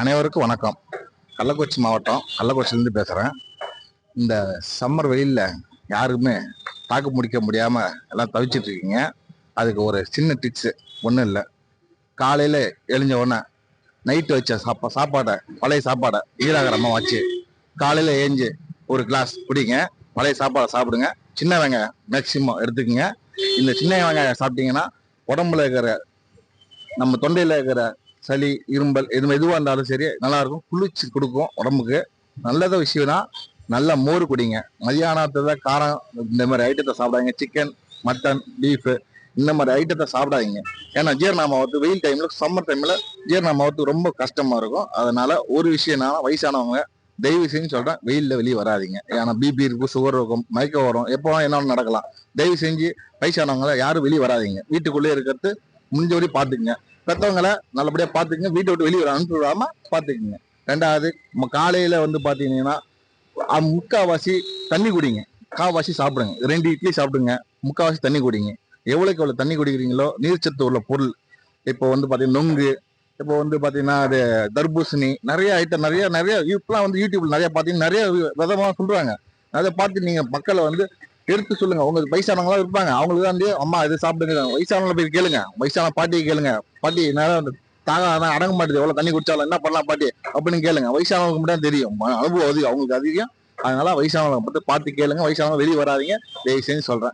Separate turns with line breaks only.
அனைவருக்கும் வணக்கம். கள்ளக்குறிச்சி மாவட்டம் கள்ளக்குறிச்சிலேருந்து பேசுகிறேன் இந்த சம்மர் வெயிலில் யாருக்குமே தாக்கு முடிக்க முடியாமல் எல்லாம் தவிச்சிட்ருக்கீங்க அதுக்கு ஒரு சின்ன டிப்ஸு ஒன்றும் இல்லை. காலையில் எழுஞ்ச உடனே நைட்டு வச்ச சாப்பா சாப்பாடை பழைய சாப்பாடை ஈராகரமாக வச்சு காலையில் ஏஞ்சு ஒரு கிளாஸ் குடிங்க. பழைய சாப்பாடை சாப்பிடுங்க. சின்ன வெங்காயம் மேக்சிமம் எடுத்துக்கோங்க. இந்த சின்ன வெங்காயம் சாப்பிட்டீங்கன்னா உடம்புல இருக்கிற நம்ம தொண்டையில் இருக்கிற சளி இரும்பல் எது எதுவாக இருந்தாலும் சரி நல்லாயிருக்கும். குளிர்ச்சி கொடுக்கும் உடம்புக்கு. நல்லத விஷயம்னா நல்ல மோர் குடிங்க. மதியானத்துல காரம் இந்த மாதிரி ஐட்டத்தை சாப்பிடாதீங்க. சிக்கன் மட்டன் பீஃபு இந்த மாதிரி ஐட்டத்தை சாப்பிடாதீங்க. ஏன்னா ஜீரணமாவத்து வெயில் டைமில் சம்மர் டைமில் ஜீரணமாவத்து ரொம்ப கஷ்டமாக இருக்கும். அதனால ஒரு விஷயம் என்னன்னா வயசானவங்க தயவு செஞ்சு சொல்கிறேன் வெயிலில் வெளியே வராதிங்க. ஏன்னா பிபி இருக்கும் சுகர் இருக்கும் மயக்கம் வரும் எப்போ என்ன நடக்கலாம். தயவு செஞ்சு வயசானவங்கள யாரும் வெளியே வராதிங்க. வீட்டுக்குள்ளேயே இருக்கிறது முடிஞ்ச பார்த்துக்குங்க. பெற்றவங்களை நல்லபடியாக நல்லபடியா வீட்டை விட்டு வெளியே அனுப்பி விடாம ரெண்டாவது நம்ம காலையில வந்து பாத்தீங்கன்னா முக்கால்வாசி முக்காவாசி தண்ணி குடிங்க. காவாசி சாப்பிடுங்க. ரெண்டு இட்லி சாப்பிடுங்க. முக்காவாசி தண்ணி குடிங்க. எவ்வளவுக்கு எவ்வளவு தண்ணி குடிக்கிறீங்களோ நீர்ச்சத்து உள்ள பொருள். இப்போ வந்து பாத்தீங்கன்னா நொங்கு இப்போ வந்து பார்த்தீங்கன்னா அது தர்பூசணி நிறைய ஐட்டம் நிறைய நிறைய இப்பெல்லாம் வந்து யூடியூப்ல நிறைய பார்த்தீங்கன்னா நிறைய விதமாக சொல்றாங்க. அதை பார்த்து நீங்கள் மக்களை வந்து எடுத்து சொல்லுங்க. அவங்க வயசானவங்களா இருப்பாங்க. அவங்களுக்கு வந்து அம்மா இது சாப்பிடுங்க. வயசானவங்களை போய் கேளுங்க. வயசான பாட்டியை கேளுங்க. பாட்டி நேரம் அந்த தாக அதான் அடங்க மாட்டேது எவ்வளவு தண்ணி குடிச்சாலும் என்ன பண்ணலாம் பாட்டி? அப்படின்னு கேளுங்க. வயசானவங்களுக்கு மட்டும் தான் தெரியும். அனுபவம் அதிகம். அவங்களுக்கு அதிகம். அதனால வயசானவங்களை மட்டும் பார்த்து கேளுங்க. வயசானவங்க வெளியே வராதிங்க. தயவு செஞ்சு சொல்றேன்.